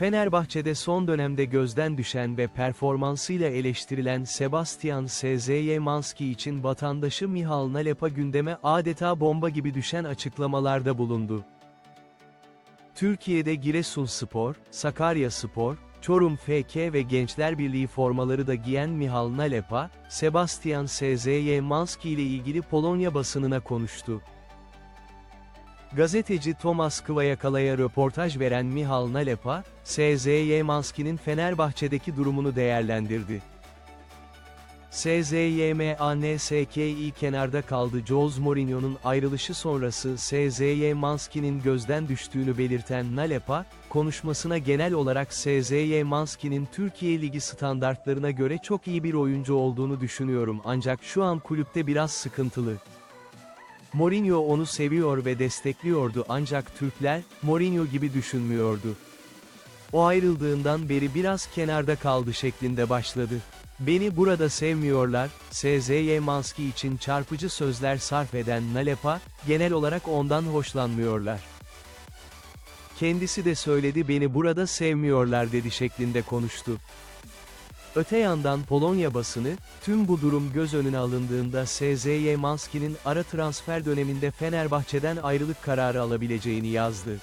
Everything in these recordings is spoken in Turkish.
Fenerbahçe'de son dönemde gözden düşen ve performansıyla eleştirilen Sebastian Szymanski için vatandaşı Mihal Nalepa gündeme adeta bomba gibi düşen açıklamalarda bulundu. Türkiye'de Giresunspor, Sakaryaspor, Çorum FK ve Gençler Birliği formaları da giyen Mihal Nalepa, Sebastian Szymanski ile ilgili Polonya basınına konuştu. Gazeteci Tomasz Kvayakala'ya röportaj veren Mihal Nalepa, Szymanski'nin Fenerbahçe'deki durumunu değerlendirdi. SZYMANSKİ kenarda kaldı Jose Mourinho'nun ayrılışı sonrası Szymanski'nin gözden düştüğünü belirten Nalepa, konuşmasına genel olarak Szymanski'nin Türkiye Ligi standartlarına göre çok iyi bir oyuncu olduğunu düşünüyorum ancak şu an kulüpte biraz sıkıntılı. Mourinho onu seviyor ve destekliyordu ancak Türkler, Mourinho gibi düşünmüyordu. O ayrıldığından beri biraz kenarda kaldı şeklinde başladı. Beni burada sevmiyorlar, Szymanski için çarpıcı sözler sarf eden Nalepa, genel olarak ondan hoşlanmıyorlar. Kendisi de söyledi beni burada sevmiyorlar dedi şeklinde konuştu. Öte yandan Polonya basını, tüm bu durum göz önüne alındığında Szymanski'nin ara transfer döneminde Fenerbahçe'den ayrılık kararı alabileceğini yazdı.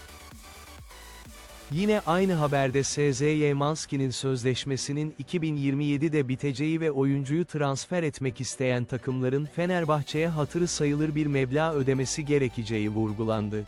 Yine aynı haberde Szymanski'nin sözleşmesinin 2027'de biteceği ve oyuncuyu transfer etmek isteyen takımların Fenerbahçe'ye hatırı sayılır bir meblağ ödemesi gerekeceği vurgulandı.